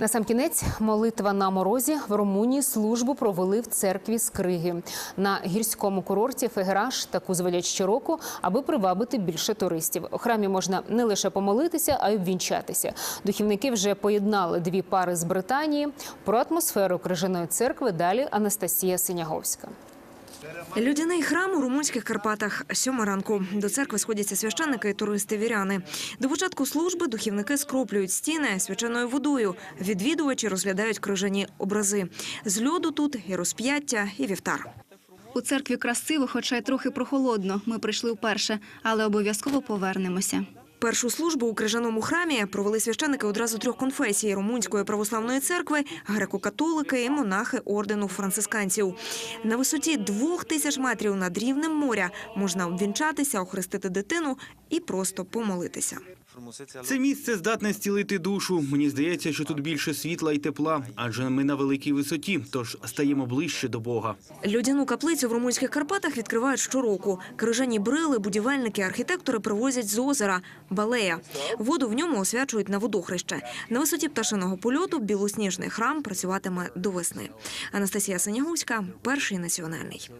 Насамкінець молитва на морозі в Румунії службу провели в церкві Скриги. На гірському курорті Фегераш таку звелять щороку, аби привабити більше туристів. У храмі можна не лише помолитися, а й обвінчатися. Духівники вже поєднали дві пари з Британії. Про атмосферу крижаної церкви далі Анастасія Синяговська. Людяний храм у румунських Карпатах. Сьома ранку. До церкви сходяться священники і туристи-віряни. До початку служби духівники скроплюють стіни свяченою водою. Відвідувачі розглядають крижані образи. З льоду тут і розп'яття, і вівтар. У церкві красиво, хоча й трохи прохолодно. Ми прийшли вперше, але обов'язково повернемося. Першу службу у крижаному храмі провели священики одразу трьох конфесій румунської православної церкви, греко-католики і монахи ордену францисканців. На висоті двох тисяч метрів над рівнем моря можна обвінчатися, охрестити дитину і просто помолитися. Це місце здатне зцілити душу. Мені здається, що тут більше світла і тепла, адже ми на великій висоті, тож стаємо ближче до Бога. Людяну каплицю в румунських Карпатах відкривають щороку. Крижані брили, будівельники, архітектори привозять з озера Балея. Воду в ньому освячують на водохреще. На висоті пташиного польоту білосніжний храм працюватиме до весни. Анастасія Синягуська, перший національний.